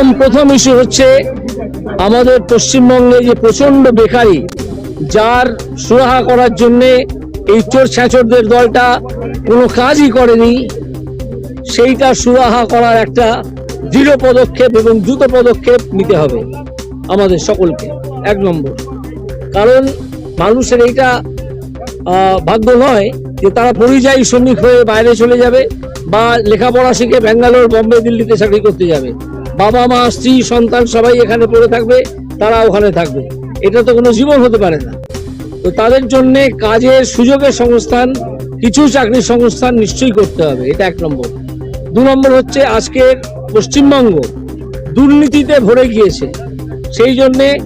একদম প্রথম ইস্যু হচ্ছে আমাদের পশ্চিমবঙ্গে যে প্রচণ্ড বেকারি, যার সুরাহা করার জন্যে এই চোর ছ্যাঁচরদের দলটা কোনো কাজই করেনি, সেইটা সুরাহা করার একটা দৃঢ় পদক্ষেপ এবং দ্রুত পদক্ষেপ নিতে হবে আমাদের সকলকে। এক নম্বর, কারণ মানুষের এইটা ভাগ্য নয় যে তারা পরিযায়ী শ্রমিক হয়ে বাইরে চলে যাবে বা লেখাপড়া শিখে ব্যাঙ্গালোর, বম্বে, দিল্লিতে চাকরি করতে যাবে। বাবা, মা, স্ত্রী, সন্তান সবাই এখানে পড়ে থাকবে, তারা ওখানে থাকবে। এটা তো কোনো জীবন হতে পারে না। তো তাদের জন্য কাজের সুযোগের সংস্থান, কিছু চাকরির সংস্থান নিশ্চয়ই করতে হবে, এটা এক নম্বর। দু নম্বর হচ্ছে আজকের পশ্চিমবঙ্গ দুর্নীতিতে ভরে গিয়েছে। সেই জন্যে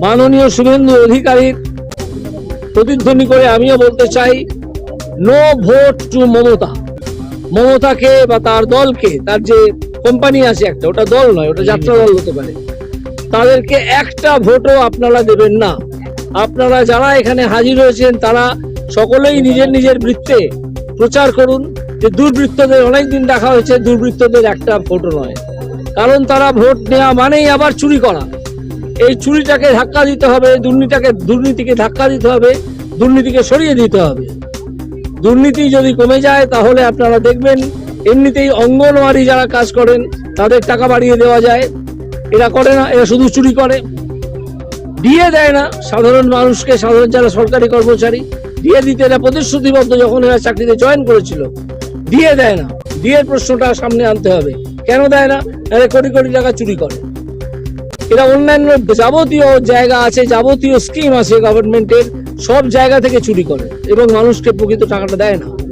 মাননীয় শুভেন্দু অধিকারীর প্রতিধ্বনি করে আমিও বলতে চাই নো ভোট টু মমতা। মমতাকে বা তার দলকে, তার যে কোম্পানি আছে একটা, ওটা দল নয়, ওটা যাত্রা দল হতে পারে। তাদেরকে একটা ভোটও আপনারা দেবেন না। আপনারা যারা এখানে হাজির হয়েছেন, তারা সকলেই নিজের নিজের বৃত্তে প্রচার করুন, যে দুর্বৃত্তদের, অনেকদিন দেখা হয়েছে, দুর্বৃত্তদের একটা ভোটও নয়। কারণ তারা ভোট নেওয়া মানেই আবার চুরি করা। এই চুরিটাকে ধাক্কা দিতে হবে, দুর্নীতিটাকে, দুর্নীতিকে ধাক্কা দিতে হবে, দুর্নীতিকে সরিয়ে দিতে হবে। দুর্নীতি যদি কমে যায়, তাহলে আপনারা দেখবেন এমনিতেই অঙ্গনওয়াড়ি যারা কাজ করেন, তাদের টাকা বাড়িয়ে দেওয়া যায়। এরা করে না, এরা শুধু চুরি করে। দিয়ে দেয় না, সাধারণ মানুষকে, সাধারণ যারা সরকারি কর্মচারী, দিয়ে দিতে এরা প্রতিশ্রুতিবদ্ধ যখন এরা চাকরিতে জয়েন করেছিল। দিয়ে দেয় না। দিয়ে প্রশ্নটা সামনে আনতে হবে। কেন দেয় না? এরা কোটি কোটি টাকা চুরি করে। এরা অন্যান্য যাবতীয় জায়গা আছে, যাবতীয় স্কিম আছে গভর্নমেন্টের সব জায়গা থেকে চুরি করে এবং মানুষকে প্রকৃত টাকাটা দেয় না।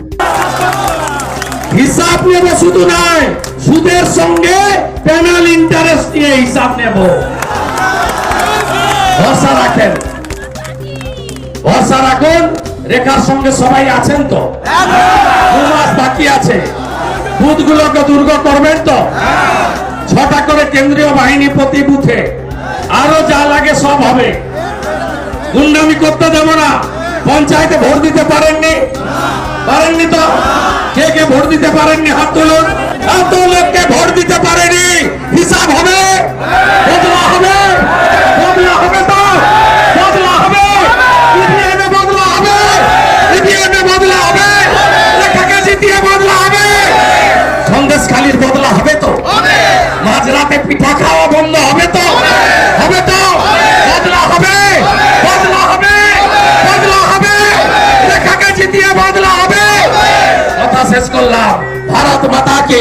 হিসাব নেব শুধু নয় সুদের সঙ্গে প্যানাল ইন্টারেস্ট নিয়ে হিসাব নেব। ভরসা রাখেন। ভরসা রাখুন, রেখার সঙ্গে সবাই আছেন তো? দু মাস বাকি আছে। বুথগুলোকে দুর্গ করবেন তো? ছটা করে কেন্দ্রীয় বাহিনী প্রতি বুথে। আরও যা লাগে সব হবে। গুন্ডামি করতে দেব না। পঞ্চায়েতে ভোট দিতে পারেননি? পারেননি তো? কে কে ভোট দিতে পারেননি হাত তুলুন। এত লোককে ভোট দিতে পারেনি? হিসাব হবে? বদলা হবে? বদলা হবে তো? বদলা হবে? ইভিএমে বদলা হবে? ইভিএমে বদলা হবে? লেখাকে জিতিয়ে বদলা হবে? সন্দেশ খালির বদলা হবে তো? মাঝরাতে পিঠা খাওয়া বন্ধ হবে তো হবে তো বদলা হবে বদলা হবে বদলা হবে লেখাকে জিতিয়ে বদলা হবে কথা শেষ করলাম। ভারত মাতা কি